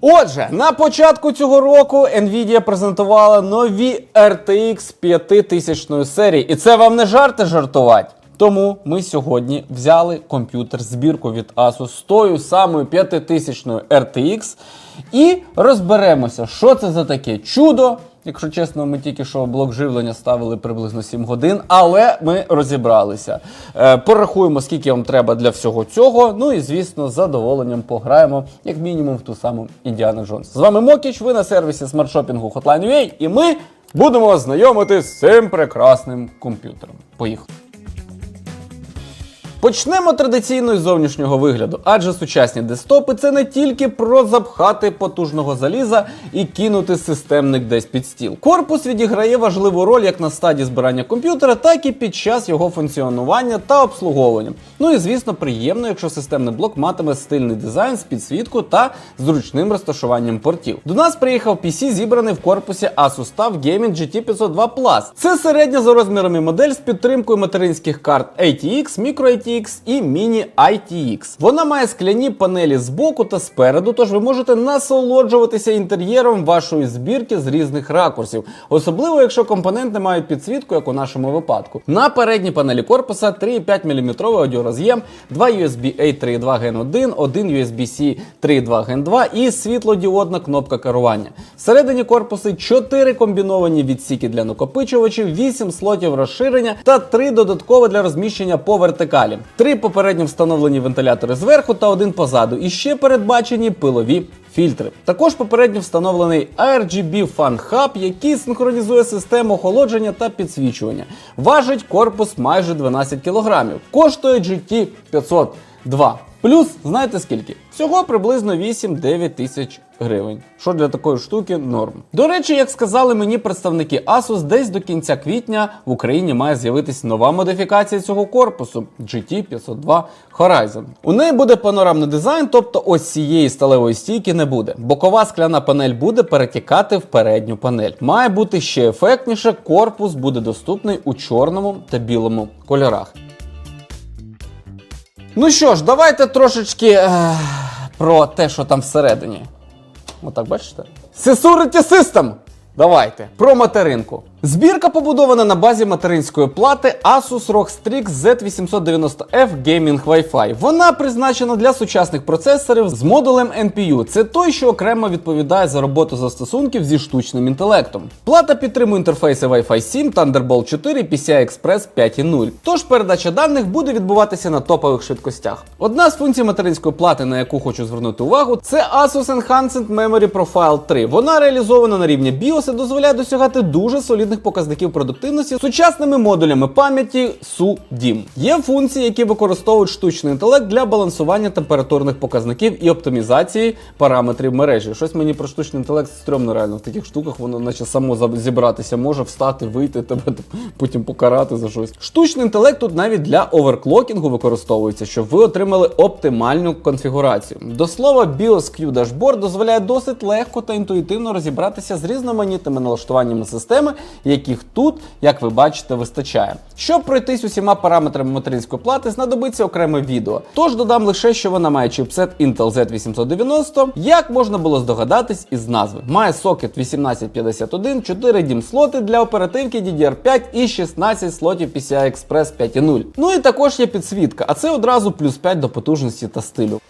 Отже, на початку цього року Nvidia презентувала нові RTX 5000 серії. І це вам не жарти жартувати. Тому ми сьогодні взяли комп'ютер збірку від Asus з тою самою 5000 RTX і розберемося, що це за таке чудо. Якщо чесно, ми тільки що блок живлення ставили приблизно 7 годин, але ми розібралися. Е, порахуємо, скільки вам треба для всього цього. Ну і звісно, з задоволенням пограємо, як мінімум, в ту саму Індіана Джонс. З вами Мокіч, ви на сервісі смартшопінгу Hotline.ua, і ми будемо знайомити з цим прекрасним комп'ютером. Поїхали. Почнемо традиційно з зовнішнього вигляду, адже сучасні десктопи це не тільки про запхати потужного заліза і кинути системник десь під стіл. Корпус відіграє важливу роль як на стадії збирання комп'ютера, так і під час його функціонування та обслуговування. Ну і звісно, приємно, якщо системний блок матиме стильний дизайн з підсвіткою та зручним розташуванням портів. До нас приїхав PC, зібраний в корпусі Asus TUF Gaming GT502 Plus. Це середня за розмірами модель з підтримкою материнських карт ATX, Micro ATX і Mini ITX. Вона має скляні панелі збоку та спереду, тож ви можете насолоджуватися інтер'єром вашої збірки з різних ракурсів, особливо якщо компоненти мають підсвітку, як у нашому випадку. На передній панелі корпуса 3,5 мм аудіороз'єм, 2 USB A 3.2 Gen 1, 1 USB-C 3.2 Gen 2 і світлодіодна кнопка керування. Всередині корпуси 4 комбіновані відсіки для накопичувачів, 8 слотів розширення та 3 додаткові для розміщення по вертикалі. Три попередньо встановлені вентилятори зверху та один позаду. І ще передбачені пилові фільтри. Також попередньо встановлений RGB Fan Hub, який синхронізує систему охолодження та підсвічування. Важить корпус майже 12 кг. Коштує GT 502. Плюс, знаєте скільки? Всього приблизно 8-9 тисяч гривень. Що для такої штуки норм. До речі, як сказали мені представники Asus, десь до кінця квітня в Україні має з'явитись нова модифікація цього корпусу GT502 Horizon. У неї буде панорамний дизайн, тобто ось цієї сталевої стійки не буде. Бокова скляна панель буде перетікати в передню панель. Має бути ще ефектніше, корпус буде доступний у чорному та білому кольорах. Ну що ж, давайте трошечки е, про те, що там всередині. Отак, бачите? Сесурити систем! Давайте про материнку. Збірка побудована на базі материнської плати Asus ROG Strix Z890F Gaming Wi-Fi. Вона призначена для сучасних процесорів з модулем NPU. Це той, що окремо відповідає за роботу застосунків зі штучним інтелектом. Плата підтримує інтерфейси Wi-Fi 7, Thunderbolt 4, PCI Express 5.0. Тож передача даних буде відбуватися на топових швидкостях. Одна з функцій материнської плати, на яку хочу звернути увагу, це Asus Enhanced Memory Profile 3. Вона реалізована на рівні BIOS і дозволяє досягати дуже солідних показників продуктивності сучасними модулями пам'яті SU-DIMM. Є функції, які використовують штучний інтелект для балансування температурних показників і оптимізації параметрів мережі. Щось мені про штучний інтелект стрьомно реально в таких штуках, воно наче само зібратися може, встати, вийти, тебе потім покарати за щось. Штучний інтелект тут навіть для оверклокінгу використовується, щоб ви отримали оптимальну конфігурацію. До слова, BIOS Q Dashboard дозволяє досить легко та інтуїтивно розібратися з різноманітними налаштуваннями системи, яких тут, як ви бачите, вистачає. Щоб пройтись усіма параметрами материнської плати, знадобиться окреме відео. Тож додам лише, що вона має чіпсет Intel Z890, як можна було здогадатись із назви. Має сокет 1851, 4 DIMM слоти для оперативки DDR5 і 16 слотів PCI Express 5.0. Ну і також є підсвітка, а це одразу плюс 5 до потужності та стилю.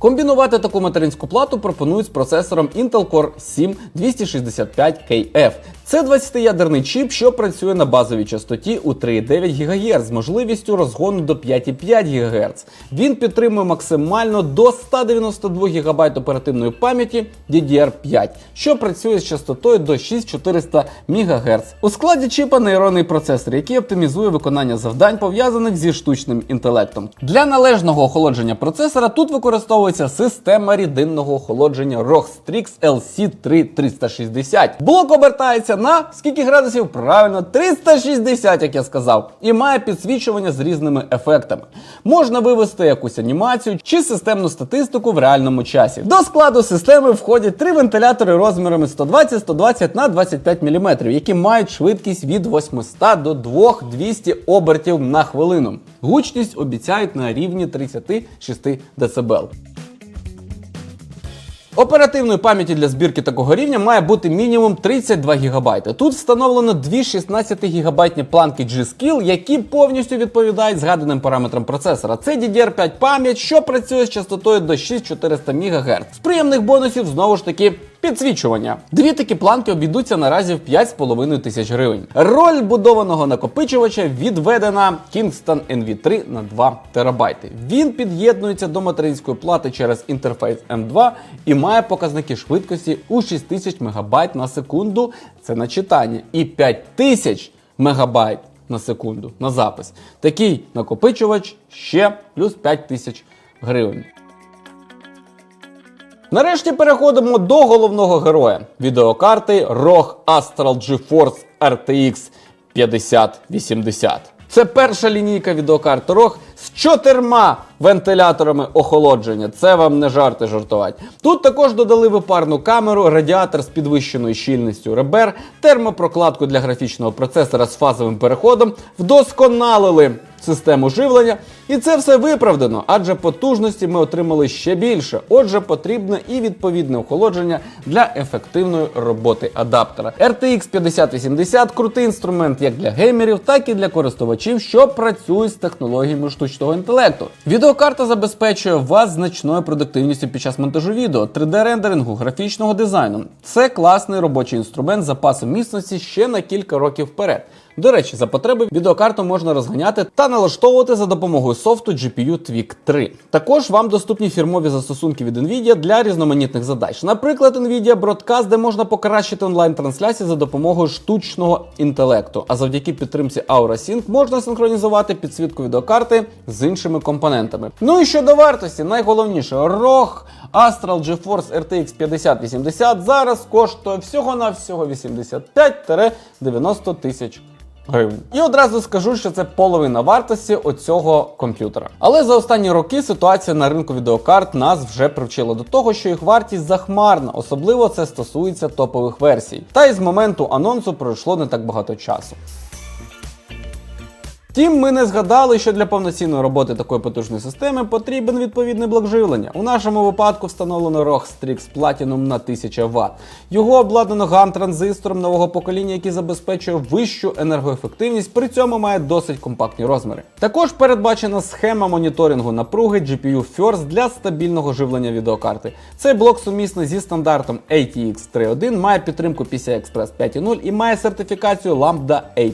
Комбінувати таку материнську плату пропонують з процесором Intel Core 7 265KF. Це 20-ядерний чіп, що працює на базовій частоті у 3,9 ГГц з можливістю розгону до 5,5 ГГц. Він підтримує максимально до 192 ГБ оперативної пам'яті DDR5, що працює з частотою до 6400 МГц. У складі чіпа нейронний процесор, який оптимізує виконання завдань, пов'язаних зі штучним інтелектом. Для належного охолодження процесора тут використовується система рідинного охолодження ROG Strix LC3360. Блок обертається на скільки градусів? Правильно, 360, як я сказав, і має підсвічування з різними ефектами. Можна вивести якусь анімацію чи системну статистику в реальному часі. До складу системи входять три вентилятори розмірами 120-120 на 25 мм, які мають швидкість від 800 до 2200 обертів на хвилину. Гучність обіцяють на рівні 36 дБ. Оперативної пам'яті для збірки такого рівня має бути мінімум 32 ГБ. Тут встановлено дві 16 гігабайтні планки G-Skill, які повністю відповідають згаданим параметрам процесора. Це DDR5 пам'ять, що працює з частотою до 6400 МГц. З приємних бонусів знову ж таки. Підсвічування. Дві такі планки обійдуться наразі в 5,5 тисяч гривень. Роль будованого накопичувача відведена Kingston NV3 на 2 терабайти. Він під'єднується до материнської плати через інтерфейс M2 і має показники швидкості у 6000 МБ на секунду. Це на читання, і 5000 МБ на секунду на запис. Такий накопичувач ще плюс 5000 гривень. Нарешті переходимо до головного героя відеокарти ROG Astral GeForce RTX 5080. Це перша лінійка відеокарт ROG з чотирма вентиляторами охолодження. Це вам не жарти жартувати. Тут також додали випарну камеру, радіатор з підвищеною щільністю ребер, термопрокладку для графічного процесора з фазовим переходом, вдосконалили систему живлення. І це все виправдано, адже потужності ми отримали ще більше. Отже, потрібне і відповідне охолодження для ефективної роботи адаптера. RTX 5080 крутий інструмент як для геймерів, так і для користувачів, що працюють з технологіями штучного інтелекту. Відеокарта забезпечує вас значною продуктивністю під час монтажу відео, 3D-рендерингу, графічного дизайну. Це класний робочий інструмент з запасом міцності ще на кілька років вперед. До речі, за потреби відеокарту можна розганяти та налаштовувати за допомогою софту GPU Tweak 3. Також вам доступні фірмові застосунки від Nvidia для різноманітних задач. Наприклад, Nvidia Broadcast, де можна покращити онлайн-трансляції за допомогою штучного інтелекту. А завдяки підтримці Aura Sync можна синхронізувати підсвітку відеокарти з іншими компонентами. Ну і щодо вартості, найголовніше ROG Astral GeForce RTX 5080 зараз коштує всього-навсього 85-90 тисяч гривень. І одразу скажу, що це половина вартості оцього комп'ютера. Але за останні роки ситуація на ринку відеокарт нас вже привчила до того, що їх вартість захмарна, особливо це стосується топових версій. Та й з моменту анонсу пройшло не так багато часу. Втім, ми не згадали, що для повноцінної роботи такої потужної системи потрібен відповідний блок живлення. У нашому випадку встановлено ROG Strix Platinum на 1000 Вт. Його обладнано гам-транзистором нового покоління, який забезпечує вищу енергоефективність, при цьому має досить компактні розміри. Також передбачена схема моніторингу напруги GPU First для стабільного живлення відеокарти. Цей блок сумісний зі стандартом ATX 3.1, має підтримку PCI Express 5.0 і має сертифікацію Lambda A+.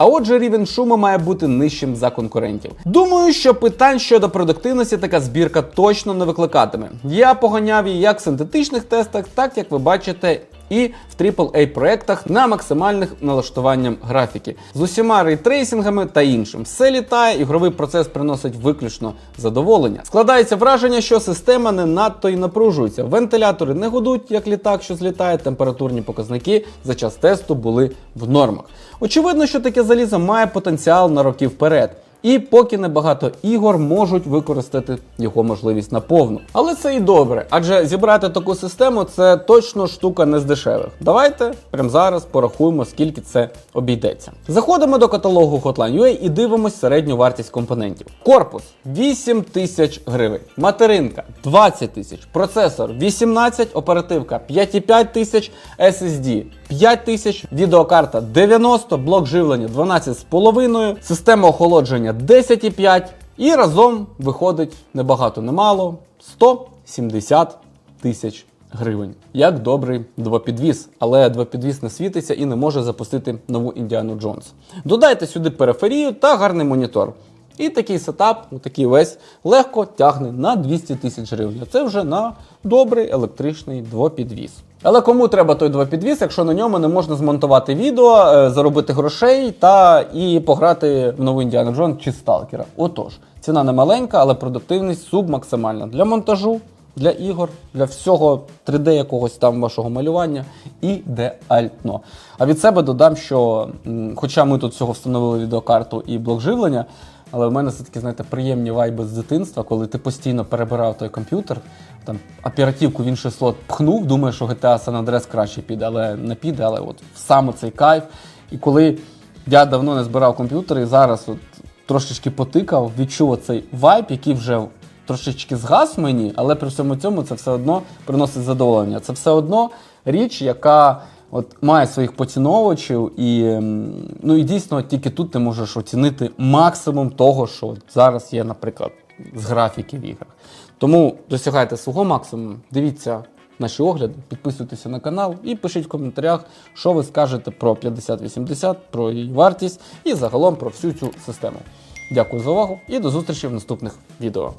А отже, рівень шуму має бути нижчим за конкурентів. Думаю, що питань щодо продуктивності така збірка точно не викликатиме. Я поганяв її як в синтетичних тестах, так як ви бачите. І в AAA проектах на максимальних налаштуванням графіки з усіма рейтрейсингами та іншим. Все літає, ігровий процес приносить виключно задоволення. Складається враження, що система не надто і напружується. Вентилятори не гудуть, як літак, що злітає. Температурні показники за час тесту були в нормах. Очевидно, що таке залізо має потенціал на роки вперед. І поки небагато ігор можуть використати його можливість наповну. Але це і добре, адже зібрати таку систему це точно штука не з дешевих. Давайте прямо зараз порахуємо, скільки це обійдеться. Заходимо до каталогу Hotline.ua і дивимось середню вартість компонентів. Корпус 8 тисяч гривень, материнка 20 тисяч, процесор 18, оперативка 5,5 тисяч, SSD 5 тисяч, відеокарта 90, блок живлення 12,5, система охолодження 10,5 і разом виходить небагато немало 170 тисяч гривень. Як добрий двопідвіз, але двопідвіз не світиться і не може запустити нову Індіану Джонс. Додайте сюди периферію та гарний монітор. І такий сетап, ну, такий весь, легко тягне на 200 тисяч гривень. Це вже на добрий електричний двопідвіз. Але кому треба той двопідвіз, якщо на ньому не можна змонтувати відео, е, заробити грошей та і пограти в нову Індіану Джон чи Сталкера? Отож, ціна не маленька, але продуктивність субмаксимальна для монтажу, для ігор, для всього 3D якогось там вашого малювання ідеально. А від себе додам, що хоча ми тут всього встановили відеокарту і блок живлення, але в мене все таки, знаєте, приємні вайби з дитинства, коли ти постійно перебирав той комп'ютер, там оперативку в інший слот пхнув, думаєш, що GTA San Andreas краще піде, але не піде, але от саме цей кайф. І коли я давно не збирав комп'ютер і зараз от трошечки потикав, відчув оцей вайб, який вже трошечки згас мені, але при всьому цьому це все одно приносить задоволення. Це все одно річ, яка от має своїх поціновувачів, і ну і дійсно тільки тут ти можеш оцінити максимум того, що зараз є, наприклад, з графіки в іграх. Тому досягайте свого максимуму, дивіться наші огляди, підписуйтеся на канал і пишіть в коментарях, що ви скажете про 5080, про її вартість і загалом про всю цю систему. Дякую за увагу і до зустрічі в наступних відео.